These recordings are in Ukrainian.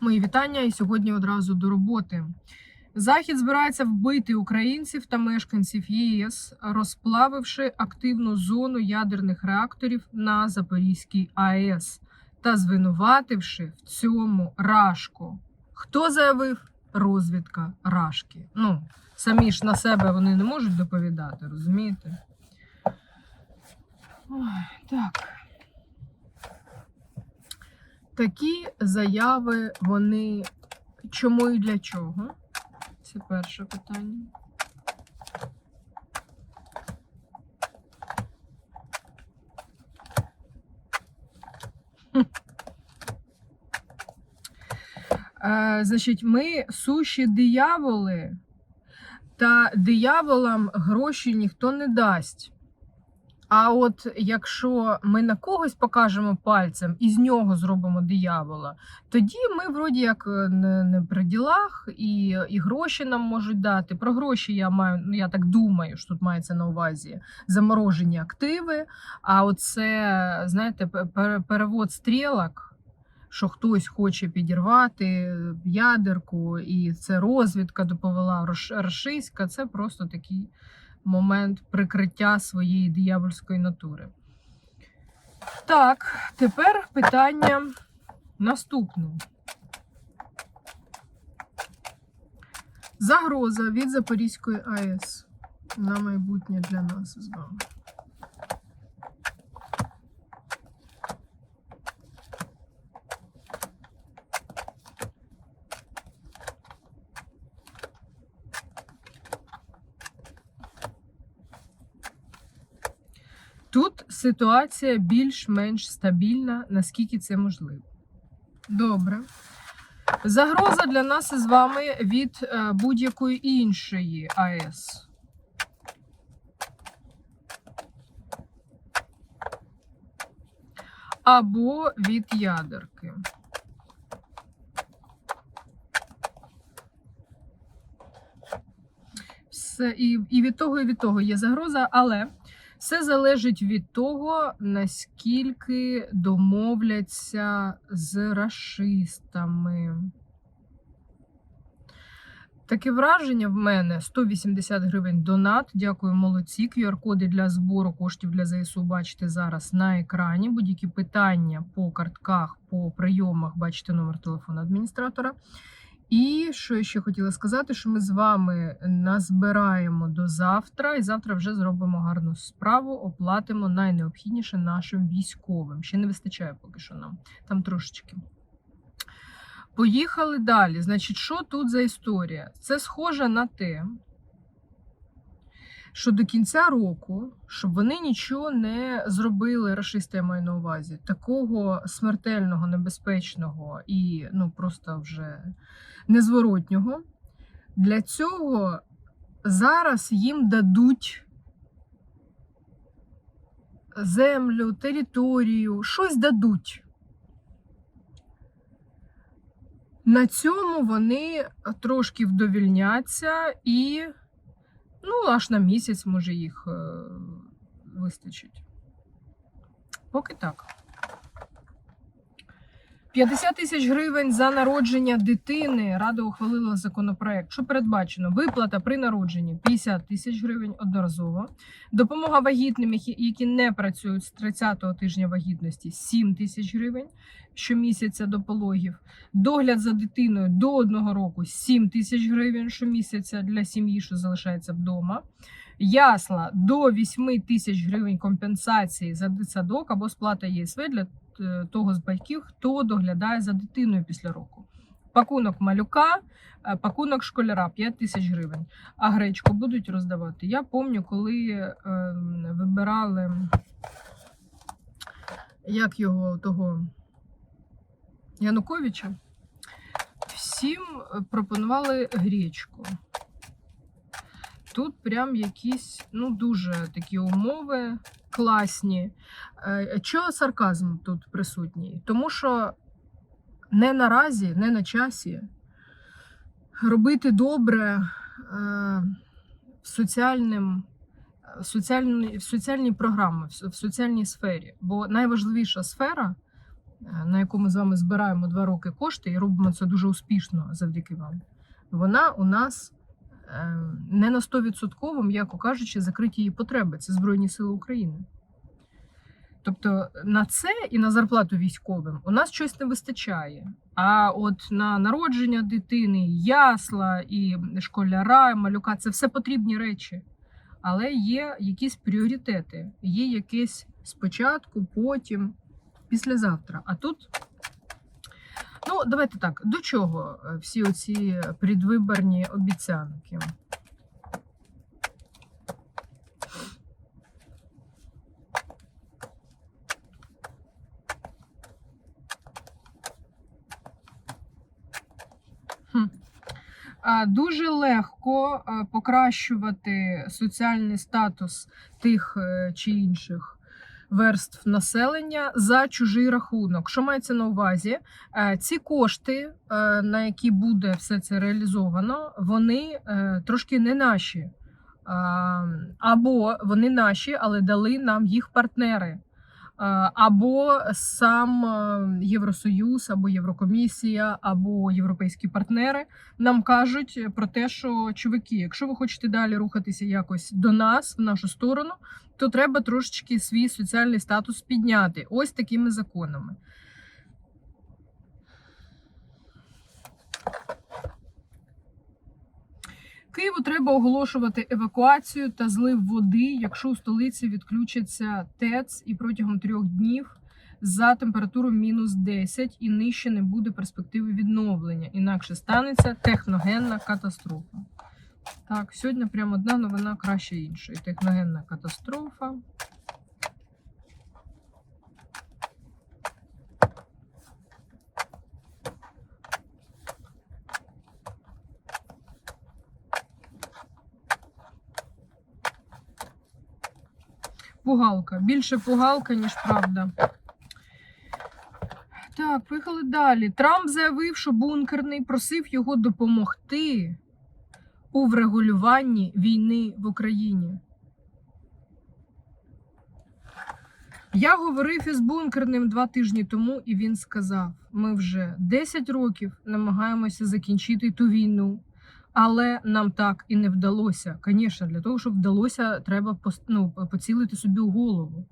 Мої вітання і сьогодні одразу до роботи. Захід збирається вбити українців та мешканців ЄС, розплавивши активну зону ядерних реакторів на Запорізькій АЕС та звинувативши в цьому Рашку. Хто заявив? Розвідка Рашки. Ну, самі ж на себе вони не можуть доповідати, розумієте? Ой, так. Такі заяви вони чому і для чого? Це перше питання. Е, значить, ми суші дияволи, та дияволам гроші ніхто не дасть. А от якщо ми на когось покажемо пальцем і з нього зробимо диявола, тоді ми вроді як е, не, не при ділах, і, і гроші нам можуть дати. Про гроші я маю, ну я так думаю, що тут мається на увазі заморожені активи. А оце, знаєте, пе- перевод стрілок, що хтось хоче підірвати ядерку, і це розвідка доповіла рош- рашистська, це просто такий момент прикриття своєї диявольської натури. Так, тепер питання наступне. Загроза від Запорізької АЕС на майбутнє для нас з вами. Тут ситуація більш-менш стабільна, наскільки це можливо. Добре. Загроза для нас із вами від е, будь-якої іншої АЕС. Або від ядерки. Все, і, і від того, і від того є загроза, але все залежить від того, наскільки домовляться з рашистами. Таке враження в мене 180 гривень донат. Дякую, молодці. QR-коди для збору коштів для ЗСУ бачите зараз на екрані. Будь-які питання по картках, по прийомах, бачите номер телефону адміністратора. І що я ще хотіла сказати, що ми з вами назбираємо до завтра, і завтра вже зробимо гарну справу, оплатимо найнеобхідніше нашим військовим. Ще не вистачає поки що нам там трошечки. Поїхали далі. Значить, що тут за історія? Це схоже на те, що до кінця року, щоб вони нічого не зробили, рашисти я маю на увазі, такого смертельного, небезпечного і ну просто вже незворотнього. Для цього зараз їм дадуть землю, територію, щось дадуть. На цьому вони трошки вдовільняться і, ну, аж на місяць, може, їх е, вистачить. Поки так. 50 тисяч гривень за народження дитини. Рада ухвалила законопроект. Що передбачено? Виплата при народженні 50 тисяч гривень одноразово. Допомога вагітним, які- не працюють з 30-го тижня вагітності 7 тисяч гривень щомісяця до пологів. Догляд за дитиною до одного року 7 тисяч гривень щомісяця для сім'ї, що залишається вдома. Ясла до 8 тисяч гривень компенсації за дитсадок або сплата ЄСВ для того з батьків, хто доглядає за дитиною після року. Пакунок малюка, е, пакунок школяра 5 тисяч гривень. А гречку будуть роздавати. Я пам'ятаю, коли е, вибирали як його того Януковича, всім е, пропонували гречку. Тут прям якісь ну дуже такі умови класні. Е, Чого сарказм тут присутній? Тому що не наразі, не на часі робити добре е, соціальним, соціальні, в соціальній програмі, в соціальній сфері. Бо найважливіша сфера е, на яку ми з вами збираємо два роки кошти і робимо це дуже успішно завдяки вам, вона у нас е, не на 100%, м'яко кажучи, закриті її потреби. Це Збройні Сили України. Тобто на це і на зарплату військовим у нас щось не вистачає. А от на народження дитини, ясла і школяра, і малюка це все потрібні речі. Але є якісь пріоритети, є якесь спочатку, потім, післязавтра. А тут, ну, давайте так, до чого е, всі оці предвиборні обіцянки? Дуже легко покращувати соціальний статус тих е, чи інших верств населення за чужий рахунок. Що мається на увазі? Е, Ці кошти, е, на які буде все це реалізовано, вони е, трошки не наші. Або вони наші, але дали нам їх партнери. Е, Або сам е, Євросоюз, або Єврокомісія, або європейські партнери нам кажуть про те, що чуваки, якщо ви хочете далі рухатися якось до нас, в нашу сторону, то треба трошечки свій соціальний статус підняти. Ось такими законами. Києву треба оголошувати евакуацію та злив води, якщо у столиці відключиться ТЕЦ і протягом трьох днів за температуру мінус 10 і нижче не буде перспективи відновлення. Інакше станеться техногенна катастрофа. Так, сьогодні прямо одна новина краще іншої. Техногенна катастрофа. Пугалка. Більше пугалка, ніж правда. Так, поїхали далі. Трамп заявив, що бункерний просив його допомогти у врегулюванні війни в Україні. Я говорив із бункерним два тижні тому, і він сказав: ми вже 10 років намагаємося закінчити ту війну, але нам так і не вдалося. Звісно, для того, щоб вдалося, треба ну, поцілити собі у голову.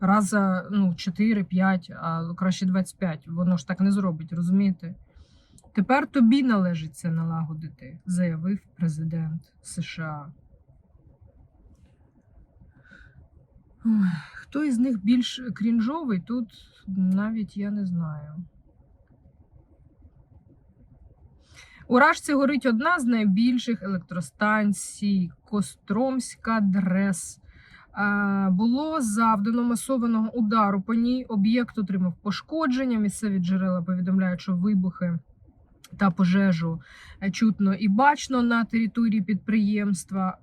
Раз за ну, 4-5, а краще 25. Воно ж так не зробить, розумієте? Тепер тобі належить це налагодити, заявив президент США. Хто із них більш крінжовий, тут навіть я не знаю. У Рашці горить одна з найбільших електростанцій Костромська ДРЕС. Е, Було завдано масованого удару по ній. Об'єкт отримав пошкодження. Місцеві джерела повідомляють, що вибухи та пожежу чутно і бачно на території підприємства.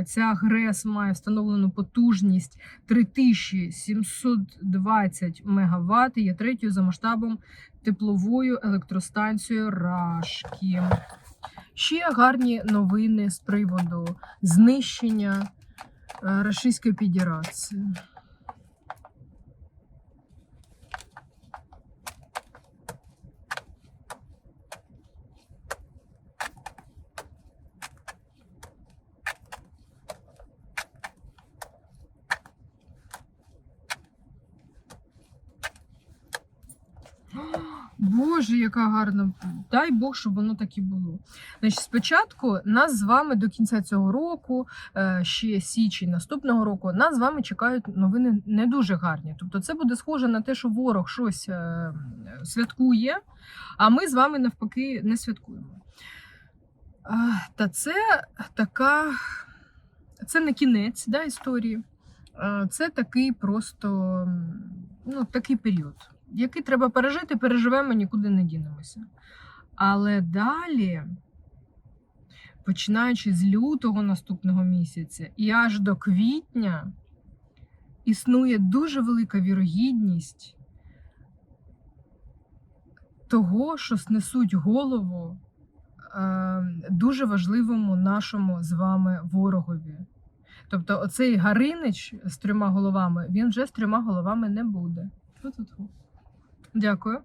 Е, Ця ГРЕС має встановлену потужність 3720 МВт є третьою за масштабом тепловою електростанцією Рашки. Ще гарні новини з приводу знищення е, Російської Федерації. Боже, яка гарна. Дай Бог, щоб воно так і було. Значить, спочатку нас з вами до кінця цього року, е, ще січень наступного року, нас з вами чекають новини не дуже гарні. Тобто, це буде схоже на те, що ворог щось е, святкує, а ми з вами навпаки не святкуємо. Та це така, це не кінець да, історії. Це такий просто ну, такий період який треба пережити, переживемо, нікуди не дінемося. Але далі, починаючи з лютого наступного місяця і аж до квітня, існує дуже велика вірогідність того, що снесуть голову е, дуже важливому нашому з вами ворогові. Тобто, оцей Гаринич з трьома головами, він вже з трьома головами не буде. Тьфу-тьфу-тьфу. Дякую.